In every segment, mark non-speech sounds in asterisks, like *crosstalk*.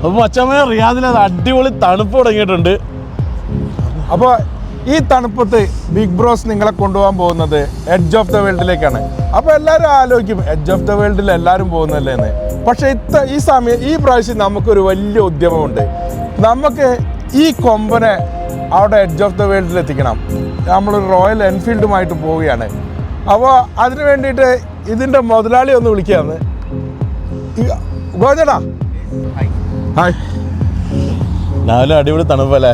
അപ്പൊ മച്ചമ്മ റിയാദിൽ അത് അടിപൊളി തണുപ്പ് തുടങ്ങിയിട്ടുണ്ട്. അപ്പോൾ ഈ തണുപ്പത്ത് ബിഗ് ബ്രോസ് നിങ്ങളെ കൊണ്ടുപോകാൻ പോകുന്നത് എഡ്ജ് ഓഫ് ദ വേൾഡിലേക്കാണ് അപ്പോൾ എല്ലാവരും ആലോചിക്കും എഡ്ജ് ഓഫ് ദ വേൾഡിൽ എല്ലാവരും പോകുന്നല്ലേ എന്ന് പക്ഷേ ഇത്ത ഈ സമയം ഈ പ്രാവശ്യം നമുക്കൊരു വലിയ ഉദ്യമമുണ്ട്. നമുക്ക് ഈ കൊമ്പനെ അവിടെ എഡ്ജ് ഓഫ് ദ വേൾഡിൽ എത്തിക്കണം. നമ്മൾ റോയൽ എൻഫീൽഡുമായിട്ട് പോവുകയാണ്. അപ്പോൾ അതിന് വേണ്ടിയിട്ട് ഇതിന്റെ മുതലാളി ഒന്ന് വിളിക്കുകയാണ് ഗോജടാ ഹായ്. രാവിലെ അടിപൊളി തണുപ്പല്ലേ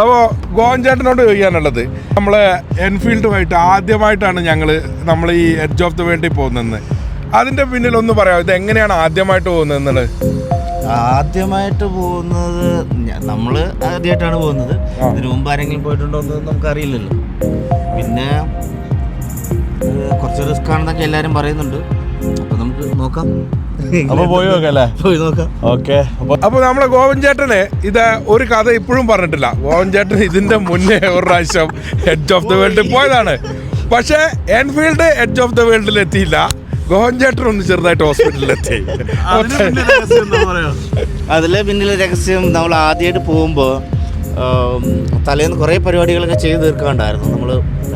അപ്പോൾ ഗോവൻചേട്ടനോട് ചോദിക്കാനുള്ളത് നമ്മളെ എൻഫീൽഡുമായിട്ട് ആദ്യമായിട്ടാണ് ഞങ്ങൾ നമ്മൾ ഈ എഡ്ജ് ഓഫ് ദ വേൾഡിൽ പോകുന്നത്. അതിന്റെ പിന്നിൽ ഒന്ന് പറയാം ഇത് എങ്ങനെയാണ് ആദ്യമായിട്ട് പോകുന്നത് എന്നുള്ളത്? ആദ്യമായിട്ട് പോകുന്നത് നമ്മൾ നമ്മൾ ആദ്യമായിട്ടാണ് പോകുന്നത്. ഇതിനു മുമ്പ് ആരെങ്കിലും പോയിട്ടുണ്ടോ എന്ന് നമുക്കറിയില്ലല്ലോ. പിന്നെ കുറച്ച് റിസ്ക് ആണെന്നൊക്കെ എല്ലാവരും പറയുന്നുണ്ട്. അപ്പോൾ നമുക്ക് നോക്കാം. അപ്പൊ പോയി നോക്കല്ലേ പോയി നോക്കാം. ഓക്കെ. അപ്പൊ നമ്മളെ ഗോവൻ ചേട്ടന് ഇത് ഒരു കഥ ഇപ്പോഴും പറഞ്ഞിട്ടില്ല. ഗോവൻ ചേട്ടൻ ഇതിന്റെ മുന്നേ ഒരു പ്രാവശ്യം ഹെഡ് ഓഫ് ദ വേൾഡ് പോയതാണ്. പക്ഷേ എൻഫീൽഡ് ഹെഡ് ഓഫ് ദ വേൾഡിൽ എത്തിയില്ല. ഗോവൻ ചേട്ടൻ ഒന്ന് ചെറുതായിട്ട് ഹോസ്പിറ്റലിൽ എത്തി. അതിന് പിന്നെ രഹസ്യം എന്താ പറയാ? അതിലെ പിന്നിലെ രഹസ്യം നമ്മൾ ആദ്യമായിട്ട് പോകുമ്പോൾ തലേന്ന് കുറേ പരിപാടികളൊക്കെ ചെയ്ത് തീർക്കാണ്ടായിരുന്നു. നമ്മൾ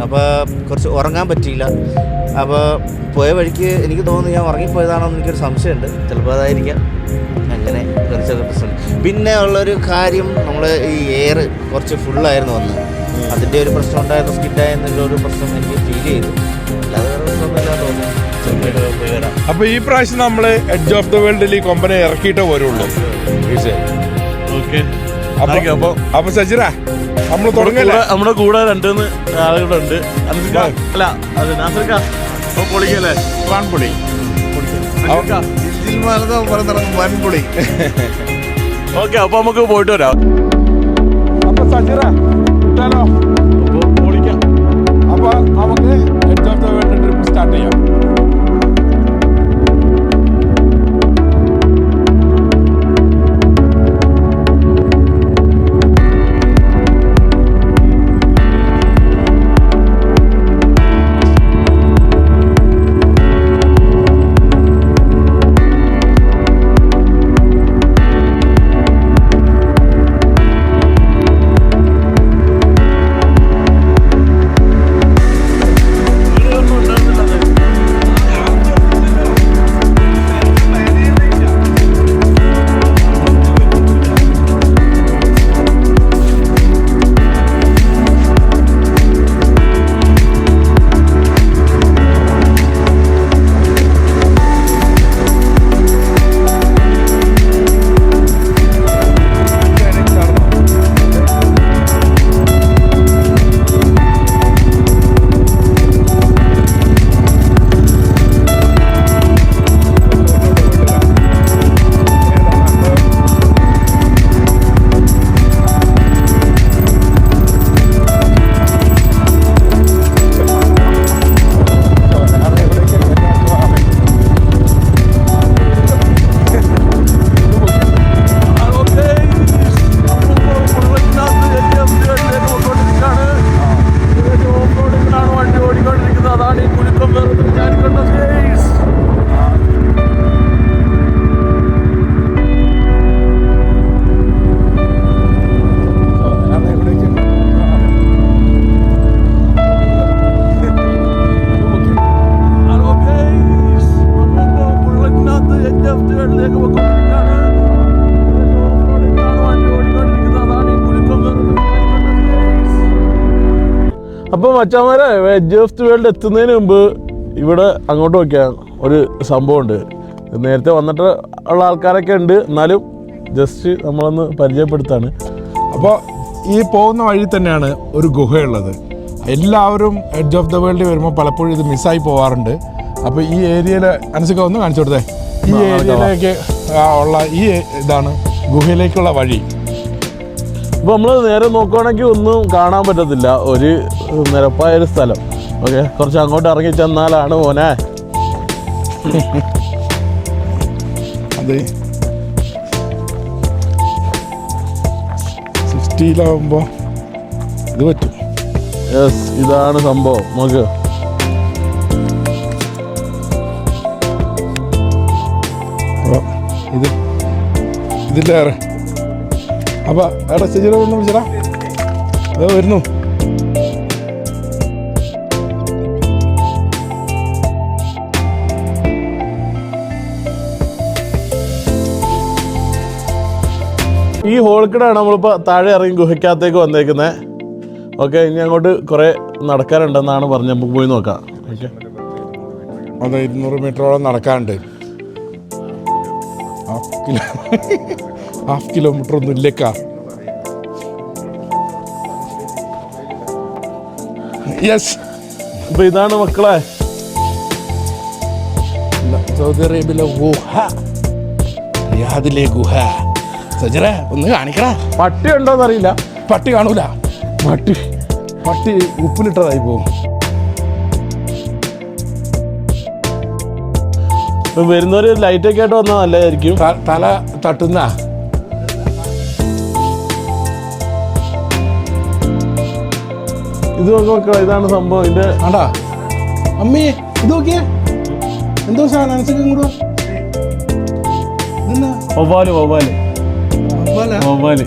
അപ്പോൾ കുറച്ച് ഉറങ്ങാൻ പറ്റിയില്ല. അപ്പോൾ പോയ വഴിക്ക് എനിക്ക് തോന്നുന്നു ഞാൻ ഉറങ്ങിപ്പോയതാണോ എന്ന് എനിക്കൊരു സംശയമുണ്ട്. ചിലപ്പോൾ അതായിരിക്കാം. അങ്ങനെ കുറച്ചൊക്കെ പ്രശ്നം. പിന്നെ ഉള്ളൊരു കാര്യം നമ്മൾ ഈ എയർ കുറച്ച് ഫുള്ളായിരുന്നു വന്ന്. അതിന്റെ ഒരു പ്രശ്നം ഉണ്ടായിരുന്നു സ്കിഡായെന്നുള്ള ഒരു പ്രശ്നം എനിക്ക് ഫീൽ ചെയ്തു. അല്ലാതെ വേറെ പ്രശ്നമൊന്നുമില്ല തോന്നുന്നു. പോയി വരാം. അപ്പോൾ ഈ പ്രാവശ്യം നമ്മൾ എഡ്ജ് ഓഫ് ദ വേൾഡിൽ ഈ കൊമ്പനെ ഇറക്കിയിട്ടേ വരുള്ളൂ. ഓക്കെ. അപ്പോൾ അപ്പൊ അപ്പൊ സജിറ നമ്മൾ തുടങ്ങല്ലേ? കൂടെ- നമ്മുടെ കൂടെ രണ്ട് ആളുകളുണ്ട്. അല്ല അത് പൊളിക്കല്ലേ? വാൺപുളി വൻപുളി. ഓക്കെ അപ്പൊ നമുക്ക് പോയിട്ട് വരാം. അപ്പൊ സജിറ വിട്ടാലോ അപ്പോൾ മച്ചാമാരെ വെജ് ഓഫ് ദി വേൾഡ് എത്തുന്നതിന് മുമ്പ് ഇവിടെ അങ്ങോട്ട് നോക്കിയാൽ ഒരു സംഭവമുണ്ട് നേരത്തെ വന്നിട്ട് ഉള്ള ആൾക്കാരൊക്കെ ഉണ്ട്. എന്നാലും ജസ്റ്റ് നമ്മളൊന്ന് പരിചയപ്പെടുത്താണ്. അപ്പോൾ ഈ പോകുന്ന വഴി തന്നെയാണ് ഒരു ഗുഹയുള്ളത്. എല്ലാവരും എഡ്ജ് ഓഫ് ദ വേൾഡ് വരുമ്പോൾ പലപ്പോഴും ഇത് മിസ്സായി പോവാറുണ്ട്. അപ്പോൾ ഈ ഏരിയയിൽ അനുസരിച്ച് ഒന്ന് കാണിച്ചു കൊടുത്തേ. ഈ ഏരിയയിലേക്ക് ഉള്ള ഈ ഇതാണ് ഗുഹയിലേക്കുള്ള വഴി. അപ്പോൾ നമ്മൾ നേരെ നോക്കുകയാണെങ്കിൽ ഒന്നും കാണാൻ പറ്റത്തില്ല. ഒരു നിരപ്പായ ഒരു സ്ഥലം. ഓക്കെ കുറച്ച് അങ്ങോട്ട് ഇറങ്ങി ചെന്നാലാണ് മോനെ. അതെ. സിക്സ്റ്റിയിലാവുമ്പോൾ ഇത് പറ്റും. യെസ് ഇതാണ് സംഭവം. നമുക്ക് ഇത് ഇതിന്റെ ഏറെ അപ്പൊ എടാ ചേച്ചിയുടെ ഒന്ന് വിളിച്ചടാ വരുന്നു. ഈ ഹോൾക്കിടാണ് നമ്മളിപ്പോൾ താഴെ ഇറങ്ങി ഗുഹയ്ക്കകത്തേക്ക് വന്നേക്കുന്നത് ഓക്കെ ഇനി അങ്ങോട്ട് കുറേ നടക്കാനുണ്ടെന്നാണ് പറഞ്ഞത്. നമുക്ക് പോയി നോക്കാം. ഓക്കെ. അതെ ഇരുന്നൂറ് മീറ്ററോളം നടക്കാനുണ്ട്. ആ ഹാഫ് കിലോമീറ്റർ ഒന്നും ഇല്ലേക്കാ. യെസ് അപ്പൊ ഇതാണ് മക്കളെ. സൗദി അറേബ്യയിലെ ഗുഹ. റിയാദിലെ ഗുഹ. സജറ ഒന്ന് കാണിക്കടാ. പട്ടി ഉണ്ടോയെന്നറിയില്ല പട്ടി കാണൂല. പട്ടി. പട്ടി ഉപ്പിലിട്ടതായി പോകും. വരുന്നവര് ലൈറ്റൊക്കെ ആയിട്ട് വന്നാൽ നല്ലതായിരിക്കും. തല തട്ടുന്ന. ഇത് നോക്ക ഇതാണ് സംഭവം. ഇതിന്റെ ആടാ അമ്മേ ഇത് നോക്കിയേ. എന്തോ സാധനം അനുസരിച്ച് ഇങ്ങോട്ട്. ഇതെന്നാ? ആ, വവ്വാൽ.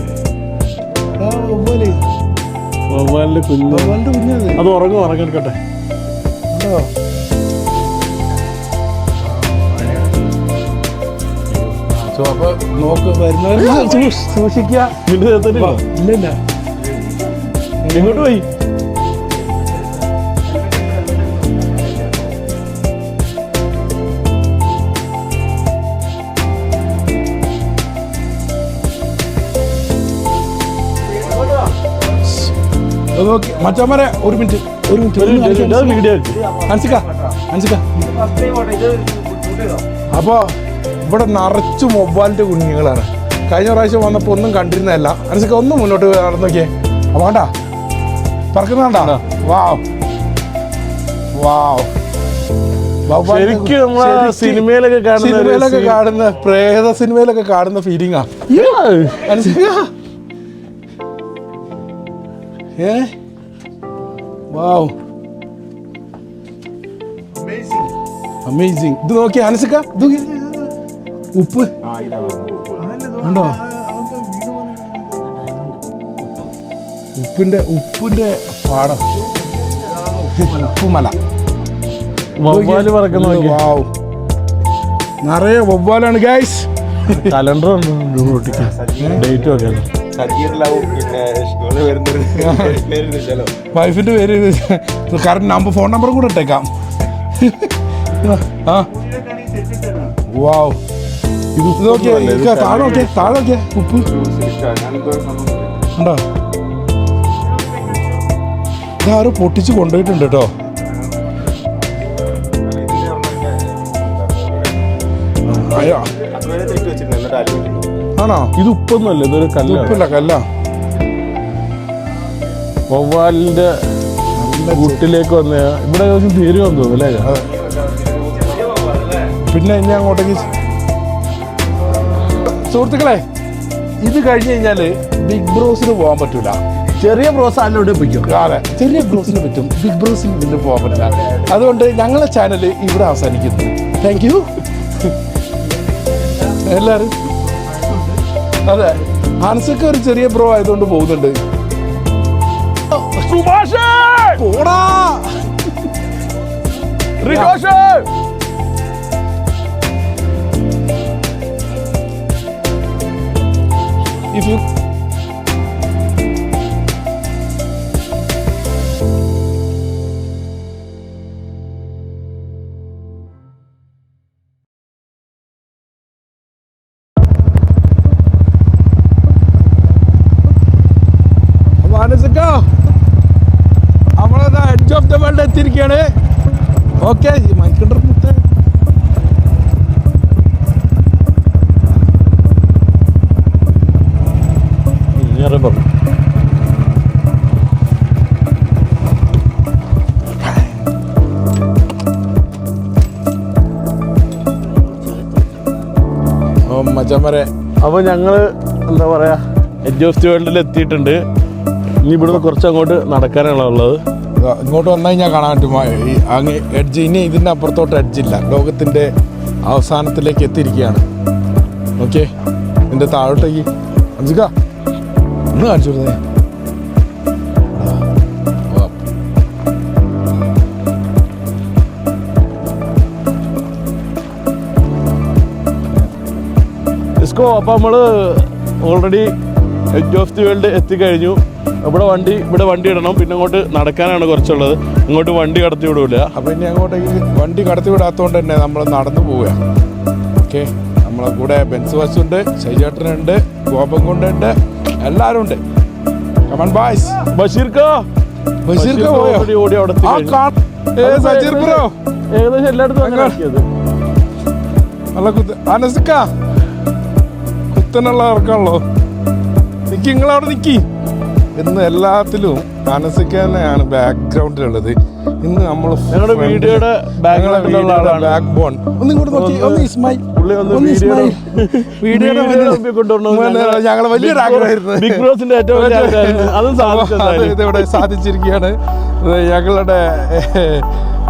വവ്വാലിന്റെ കുഞ്ഞ്. കുഞ്ഞത് അത്. ഉറങ്ങും ഉറങ്ങെടുക്കട്ടെ ഉണ്ടോ? സോ അപ്പൊ നോക്ക് വരുന്നവർ സൂക്ഷിക്കുക. ഇല്ല ഇല്ല. എങ്ങോട്ട് പോയി? മച്ചാമാരെ ഒരു മിനിറ്റ്. ഒരു മിനിറ്റ്. വീഡിയോ എടുക്ക്. അൻസിക്ക അൻസിക്ക അപ്പോൾ ഇവിടെ നിറച്ച് മൊബൈലിന്റെ കുഞ്ഞുങ്ങളാണ്. കഴിഞ്ഞ പ്രാവശ്യം വന്നപ്പോൾ ഒന്നും കണ്ടിരുന്നതല്ല. അനസിക്ക ഒന്ന് മുന്നോട്ട് നടന്നു നോക്കിയേ. അപ്പോൾ വേണ്ട പറക്കുന്നുണ്ടാ വാവ്. വാവ്. ശരിക്കും നമ്മളെ സിനിമയിലൊക്കെ കാണുന്ന സിനിമയിലൊക്കെ കാണുന്ന പ്രേത സിനിമയിലൊക്കെ കാണുന്ന ഫീലിംഗാ ഏ? വാവ്. അമേസിങ് ഇത് നോക്കി അനസിക്ക. ഉപ്പ്. ഉണ്ടോ ഉപ്പിന്റെ ഉപ്പിന്റെ പാടം. ഉപ്പുമല. വവ്വാൽ പറക്കുന്ന നോക്കി വാവ്. നിറയെ വവ്വാലാണ് ഗൈസ് കലണ്ടർ ഡേറ്റ് ഒക്കെ സജീറിലാവും പിന്നെ വൈഫിന്റെ പേര് കറണ്ട് നമ്പർ ഫോൺ നമ്പർ കൂടെ ഇട്ടേക്കാം. ആ. വാവ് ഇത് താഴെ നോക്കിയേ താഴെ നോക്കിയേ ഉപ്പ്. ഉണ്ടോ? ഇതാരും പൊട്ടിച്ച് കൊണ്ടുപോയിട്ടുണ്ട് കേട്ടോ. ആണോ? ഇത് ഉപ്പൊന്നുമല്ല ഇതൊരു കല്ലാണ്. ഉപ്പല്ല കല്ല. വവ്വാലിന്റെ കൂട്ടിലേക്ക് വന്ന ഇവിടെ ഏകദേശം തീരുമെന്ന് തോന്നുന്നു അല്ലേ. പിന്നെ ഇനി അങ്ങോട്ടേക്ക് സുഹൃത്തുക്കളെ ഇത് കഴിഞ്ഞ് കഴിഞ്ഞാൽ ബിഗ് ബ്രോസിന് പോകാൻ പറ്റൂല. ചെറിയ ബ്രോസ് പ്രോത്സാഹനം പിടിക്കും? അതെ. ചെറിയ ബ്രോസിന് പറ്റും. ബിഗ് ബ്രോസിന് ഇതിന് പോകാൻ പറ്റില്ല. അതുകൊണ്ട് ഞങ്ങളെ ചാനൽ ഇവിടെ അവസാനിക്കുന്നു. താങ്ക് യു എല്ലാരും അതെ. ഹൻസൊക്കെ ഒരു ചെറിയ ബ്രോ ആയതുകൊണ്ട് പോകുന്നുണ്ട്. 苏博士，苦了，李博士。എത്തിയിരിക്കുകയാണ് ഓക്കെ മൈക്കിണ്ടർ മുത്ത്? മച്ചമ്മരെ അപ്പോൾ ഞങ്ങൾ എന്താ പറയുക എഡ്ജോസ്റ്റ് ഓഫ് ദി വേൾഡിൽ എത്തിയിട്ടുണ്ട്. ഇനി ഇവിടുന്ന് കുറച്ച് അങ്ങോട്ട് നടക്കാനാണ് ഉള്ളത് ഇങ്ങോട്ട് വന്നു കഴിഞ്ഞാൽ കാണാൻ പറ്റും. അങ്ങ് എഡ്ജ് ഇനി ഇതിന്റെ അപ്പുറത്തോട്ട് എഡ്ജില്ല ലോകത്തിന്റെ അവസാനത്തിലേക്ക് എത്തിയിരിക്കുകയാണ്. ഓക്കെ എന്റെ താഴോട്ടേക്ക്. അഞ്ചിക്ക ഒന്ന് കാണിച്ചു കൊടുത്തേ. ഡിസ്കോ അപ്പോൾ നമ്മൾ already edge of the world എത്തിക്കഴിഞ്ഞു ഇവിടെ വണ്ടി ഇവിടെ വണ്ടി ഇടണം പിന്നെ അങ്ങോട്ട് നടക്കാനാണ് കുറച്ചുള്ളത്. ഇങ്ങോട്ട് വണ്ടി കടത്തി വിടൂല. അപ്പൊ ഇനി അങ്ങോട്ടേക്ക് വണ്ടി കടത്തി വിടാത്തതുകൊണ്ട് തന്നെ നമ്മൾ നടന്നു പോവുക. ഓക്കെ നമ്മളെ കൂടെ ബെൻസ് ബസ് ഉണ്ട് ശൈചേട്ടനുണ്ട് ഗോപം കൊണ്ടുണ്ട് എല്ലാവരും ഉണ്ട് കമൺ ബായ്സ് ബഷീർക്കോ ബഷീർക്കോ ഓടി ഓടി അവിടെ സജീർ ബ്രോ. ഏകദേശം എല്ലായിടത്തും. നല്ല കുത്ത് അനസിക്ക കുത്തനുള്ള ഇറക്കാണല്ലോ നിക്കി നിങ്ങളവിടെ നിക്കി. ഇന്ന് എല്ലാത്തിലും അനസിക്ക തന്നെയാണ് ബാക്ക്ഗ്രൗണ്ടിലുള്ളത് ഇന്ന് നമ്മൾ ഞങ്ങളുടെ വീഡിയോയുടെ ആളാണ്. ബാക്ക് ബോൺ ഒന്ന് ഇങ്ങോട്ട് നോക്കി. ഒന്ന് ഇസ്മായിൽ. പുള്ളി ഒന്ന് ഒന്ന് വീഡിയോയുടെ ഇസ്മായിൽ. വീഡിയോയുടെ വീഡിയോയുടെ മുമ്പിൽ കൊണ്ടുവരണം മുന്നിൽ ഞങ്ങളെ വലിയൊരു ആഗ്രഹമായിരുന്നു. ബിഗ് ബ്രോസിന്റെ ഏറ്റവും വലിയ ആഗ്രഹമായിരുന്നു. അതും ഇതിവിടെ സാധിച്ചിരിക്കുകയാണ്. ഞങ്ങളുടെ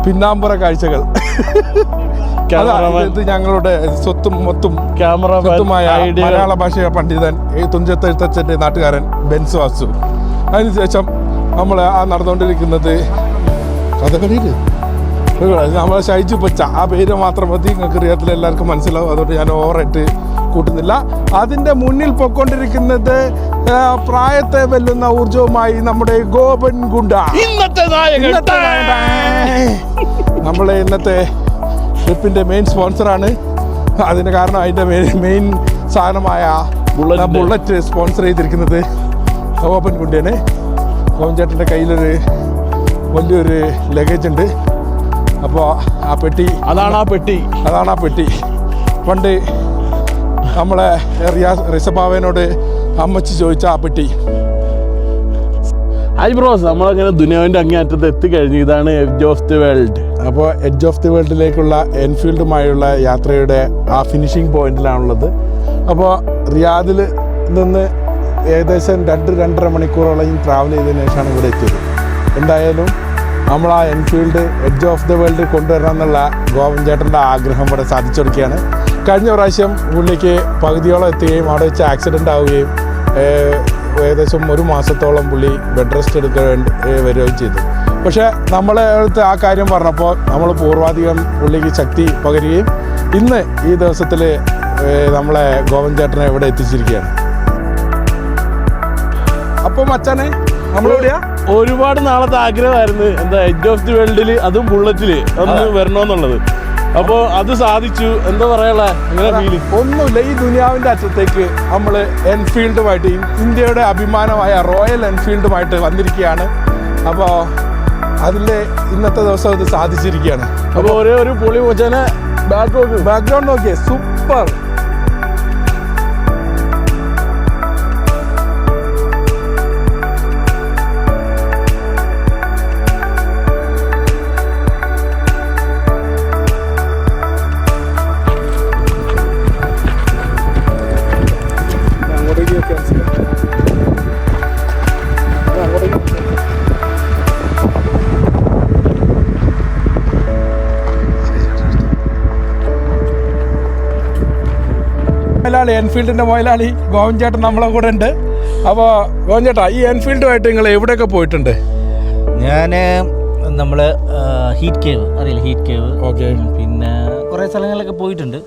പിന്നാമ്പുറ കാഴ്ചകൾ. *laughs* ഇത് ഞങ്ങളുടെ സ്വത്തും മൊത്തും ക്യാമറ സ്വത്തുമായ മലയാള ഭാഷ പണ്ഡിതൻ തുഞ്ചത്തെഴുത്തച്ഛന്റെ നാട്ടുകാരൻ ബെൻസ് വാസു അതിനുശേഷം നമ്മൾ ആ നടന്നുകൊണ്ടിരിക്കുന്നത് കഥകളിയിൽ നമ്മളെ ഷൈജു പച്ച ആ പേര് മാത്രം മതി നിങ്ങൾക്ക് അറിയാത്തില്ല എല്ലാവർക്കും മനസ്സിലാവും. അതുകൊണ്ട് ഞാൻ ഓവറായിട്ട് കൂട്ടുന്നില്ല അതിന്റെ മുന്നിൽ പൊക്കൊണ്ടിരിക്കുന്നത് പ്രായത്തെ വെല്ലുന്ന ഊർജവുമായി നമ്മുടെ ഗോപൻ ഗുണ്ട. ഇന്നത്തെ നമ്മളെ ഇന്നത്തെ ട്രിപ്പിന്റെ മെയിൻ സ്പോൺസറാണ് അതിന് കാരണം അതിന്റെ മെയിൻ സാധനമായ ബുള്ളറ്റ് സ്പോൺസർ ചെയ്തിരിക്കുന്നത് ഗോപൻ ഗുണ്ടയാണ്. ഓപ്പൻ ചേട്ടന്റെ കയ്യിലൊരു വലിയൊരു ലഗേജ് ഉണ്ട്. അപ്പോൾ ആ പെട്ടി അതാണ് ആ പെട്ടി. അതാണ് ആ പെട്ടി. പണ്ട് നമ്മളെ റിയാസ് റിസബാവേനോട് അമ്മച്ചി ചോദിച്ച ആ പെട്ടി. ഹായ് ബ്രോസ് നമ്മളങ്ങനെ ദുനിയാവിന്റെ അങ്ങേയറ്റത്ത് എത്തിക്കഴിഞ്ഞു ഇതാണ് എഡ്ജ് ഓഫ് ദി വേൾഡ് അപ്പോൾ എഡ്ജ് ഓഫ് ദി വേൾഡിലേക്കുള്ള എൻഫീൽഡുമായുള്ള യാത്രയുടെ ആ ഫിനിഷിംഗ് പോയിന്റിലാണുള്ളത് അപ്പോൾ റിയാദിൽ നിന്ന് ഏകദേശം രണ്ട് രണ്ടര മണിക്കൂറോളം ട്രാവൽ ചെയ്തതിനു ശേഷമാണ് ഇവിടെ എത്തിയത്. എന്തായാലും നമ്മൾ ആ Enfield edge of the world കൊണ്ടുവരണം എന്നുള്ള ഗോവൻ ചേട്ടന്റെ ആഗ്രഹം ഇവിടെ സാധിച്ചു കൊടുക്കുകയാണ് കഴിഞ്ഞ പ്രാവശ്യം പുള്ളിക്ക് പകുതിയോളം എത്തുകയും അവിടെ വെച്ച് ആക്സിഡന്റ് ആവുകയും ഏകദേശം ഒരു മാസത്തോളം പുള്ളി ബെഡ് റെസ്റ്റ് എടുക്കേണ്ടി വരികയും ചെയ്തു. പക്ഷേ നമ്മളെ അടുത്ത് ആ കാര്യം പറഞ്ഞപ്പോൾ നമ്മൾ പൂർവാധികം പുള്ളിക്ക് ശക്തി പകരുകയും ഇന്ന് ഈ ദിവസത്തിൽ നമ്മളെ ഗോവൻ ചേട്ടനെ ഇവിടെ എത്തിച്ചിരിക്കുകയാണ്. അപ്പോൾ മച്ചാനെ നമ്മളെവിടെയാ ഒരുപാട് നാളത്തെ ആഗ്രഹമായിരുന്നു എന്താ എഡ്ജ് ഓഫ് ദി വേൾഡിൽ അതും ബുള്ളറ്റിൽ ഒന്ന് വരണമെന്നുള്ളത്. അപ്പോൾ അത് സാധിച്ചു. എന്താ പറയാനുള്ള? എങ്ങനെ ഫീൽ ഒന്നുമില്ല ഈ ദുനിയാവിന്റെ അറ്റത്തേക്ക് നമ്മൾ എൻഫീൽഡുമായിട്ട് ഇന്ത്യയുടെ അഭിമാനമായ റോയൽ എൻഫീൽഡുമായിട്ട് വന്നിരിക്കുകയാണ്. അപ്പോൾ അതിൽ ഇന്നത്തെ ദിവസം ഇത് സാധിച്ചിരിക്കുകയാണ്. അപ്പോൾ ഒരേ ഒരു പൊളി ബാക്ക് ബാക്ക്ഗ്രൗണ്ട് നോക്കിയേ സൂപ്പർ മുതലാളി എൻഫീൽഡിന്റെ മേലാളി ഗോവൻ ചേട്ടൻ നമ്മളെ കൂടെ ഉണ്ട്. അപ്പോൾ ഗോവൻ ചേട്ടാ ഈ എൻഫീൽഡുമായിട്ട് നിങ്ങൾ എവിടെയൊക്കെ പോയിട്ടുണ്ട്? ഞാൻ നമ്മൾ ഹീറ്റ് കേവ് അറിയില്ല ഹീറ്റ് കേവ് ഓക്കെ പിന്നെ കുറേ സ്ഥലങ്ങളിലൊക്കെ പോയിട്ടുണ്ട്.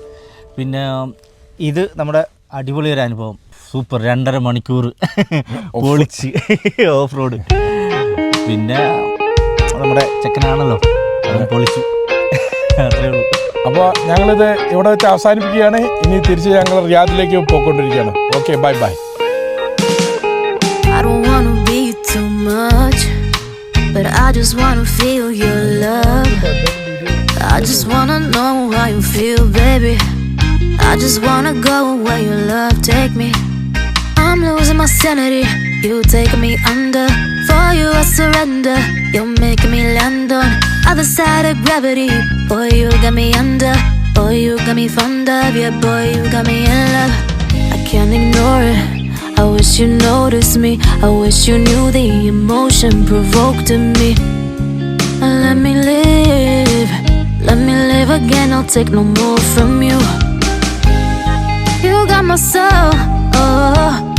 പിന്നെ ഇത് നമ്മുടെ അടിപൊളി ഒരു അനുഭവം. സൂപ്പർ രണ്ടര മണിക്കൂർ *laughs* പൊളിച്ച് *laughs* ഓഫ് റോഡ് പിന്നെ നമ്മുടെ ചെക്കനാണല്ലോ പൊളിച്ചു. അപ്പോൾ ഞങ്ങളിത് ഇവിടെ വെച്ച് അവസാനിപ്പിക്കുകയാണ് ഇനി തിരിച്ച് ഞങ്ങൾ റിയാദിലേക്ക് പോയിക്കൊണ്ടിരിക്കുകയാണ് okay bye bye I don't be too much, but I just wanna feel your love. I just wanna know how you feel, baby. I just wanna go where your love take me. I'm losing my sanity, you take me under. For you I surrender, you're making me land on other side of gravity. Boy, you got me under. Boy, you got me fond of, yeah, boy, you got me in love. I can't ignore it. I wish you noticed me. I wish you knew the emotion provoked in me. Let me live, let me live again. I'll take no more from you. You got my soul. Oh,